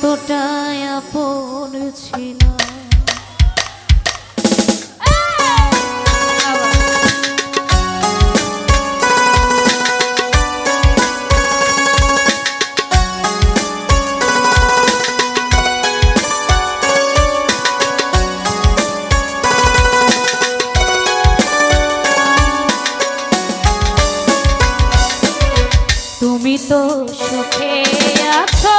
এতটাই আপন ছিল তুমি তো সুখে আছো।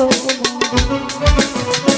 ভালো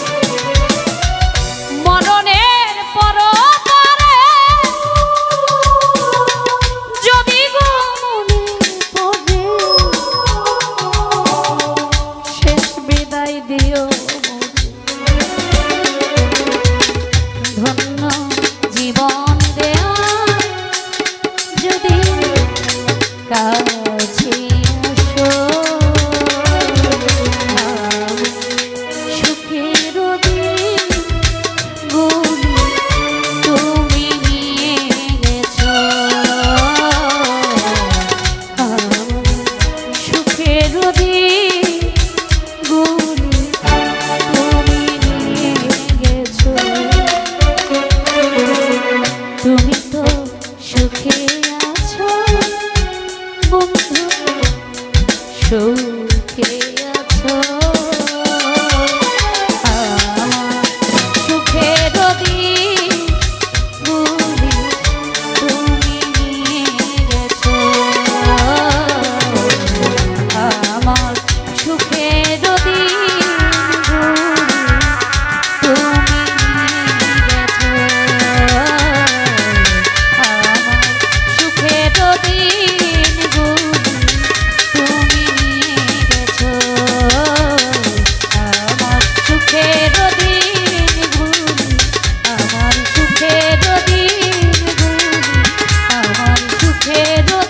ফেরো